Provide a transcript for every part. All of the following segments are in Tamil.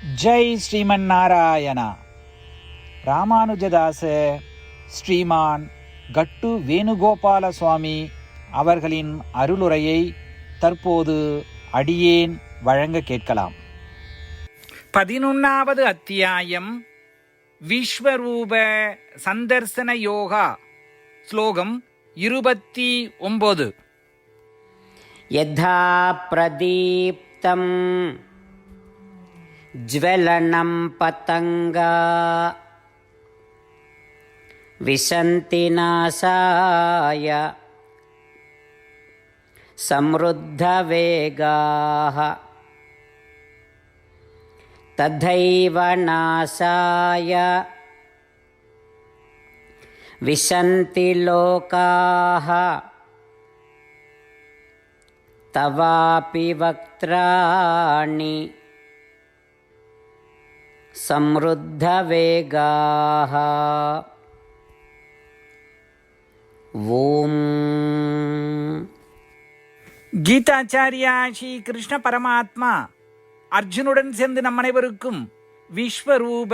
ஜெய் ஸ்ரீமன் நாராயணா. ராமானுஜதாச ஸ்ரீமான் கட்டு வேணுகோபால சுவாமி அவர்களின் அருளுரையை தற்போது அடியேன் வழங்க கேட்கலாம். பதினொன்னாவது அத்தியாயம் விஸ்வரூப சந்தர்சன யோகா ஸ்லோகம் இருபத்தி ஒன்பது. யதா பிரதீப்தம். ज्वलनं पतङ्गा। विशन्ति नाशाय समृद्धवेगाः। तथैव नाशाय विशन्ति लोकाः। तवापि वक्त्राणि समृद्धवेगाः ॐ கீதாச்சாரியா ஸ்ரீ கிருஷ்ண பரமாத்மா அர்ஜுனுடன் சேர்ந்து நம் அனைவருக்கும் விஸ்வரூப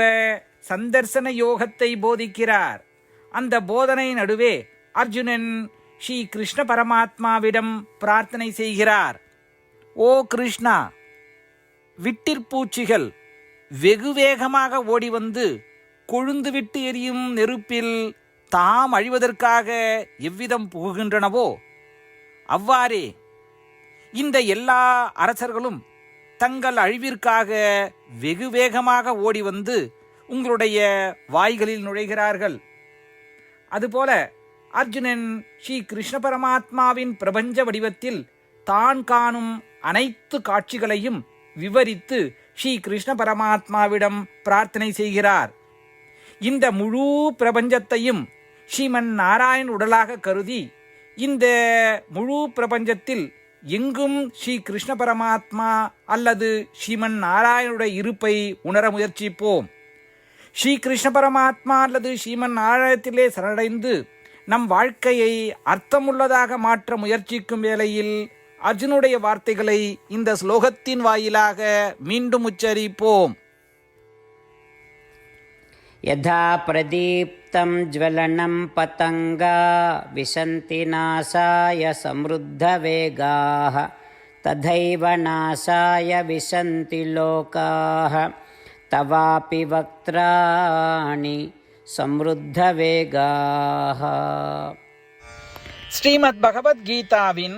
சந்தர்சன யோகத்தை போதிக்கிறார் அந்த போதனை நடுவே அர்ஜுனன் ஸ்ரீ கிருஷ்ண பரமாத்மாவிடம் பிரார்த்தனை செய்கிறார் ஓ கிருஷ்ணா விட்டிற்பூச்சிகள் வெகு வேகமாக ஓடி வந்து கொழுந்துவிட்டு எரியும் நெருப்பில் தாம் அழிவதற்காக எவ்விதம் புகுகின்றனவோ அவ்வாறே இந்த எல்லா அரசர்களும் தங்கள் அழிவிற்காக வெகு வேகமாக ஓடி வந்து உங்களுடைய வாய்களில் நுழைகிறார்கள். அதுபோல அர்ஜுனன் ஸ்ரீ கிருஷ்ண பரமாத்மாவின் பிரபஞ்ச வடிவத்தில் தான் காணும் அனைத்து காட்சிகளையும் விவரித்து ஸ்ரீ கிருஷ்ண பரமாத்மாவிடம் பிரார்த்தனை செய்கிறார். இந்த முழு பிரபஞ்சத்தையும் ஸ்ரீமன் நாராயண் உடலாக கருதி இந்த முழு பிரபஞ்சத்தில் எங்கும் ஸ்ரீ கிருஷ்ண பரமாத்மா அல்லது ஸ்ரீமன் நாராயணுடைய இருப்பை உணர முயற்சிப்போம். ஸ்ரீ கிருஷ்ண பரமாத்மா அல்லது ஸ்ரீமன் நாராயணத்திலே சரணடைந்து நம் வாழ்க்கையை அர்த்தமுள்ளதாக மாற்ற முயற்சிக்கும் வேளையில் அர்ஜுனுடைய வார்த்தைகளை இந்த ஸ்லோகத்தின் வாயிலாக மீண்டும் உச்சரிப்போம் यथा प्रदीप्तं ज्वलनं पतङ्गा विशन्ति नाशाय समृद्धवेगाः तथैव नाशाय विशन्ति लोकाः तवापि वक्त्राणि समृद्धवेगाः ஸ்ரீமத் பகவத்கீதாவின்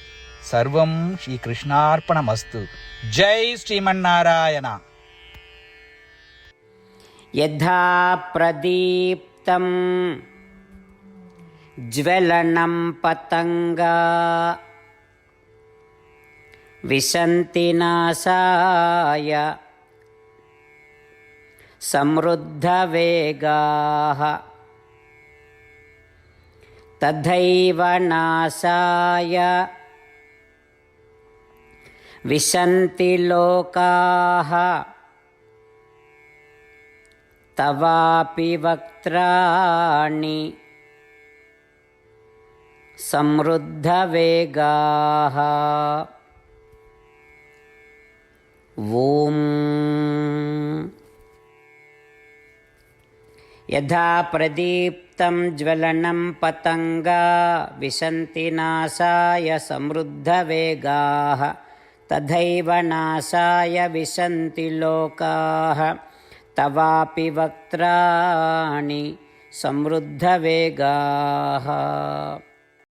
సర్వం శ్రీకృష్ణార్పణమస్తు. జై శ్రీమన్నారాయణ. యథా ప్రదీప్తం ज्वलनं पतङ्गा विशन्ति नाशाय समृद्धवेगाः तथैव नाशाय विशन्ति लोकाः। तवापि वक्त्राणि समृद्धवेगाः। ॐ यथा प्रदीप्तं ज्वलनं पतङ्गा विशन्ति नासाय समृद्धवेगाः तथैव नासाय विशन्ति लोकाः तवापि वक्त्राणि समृद्धवेगाः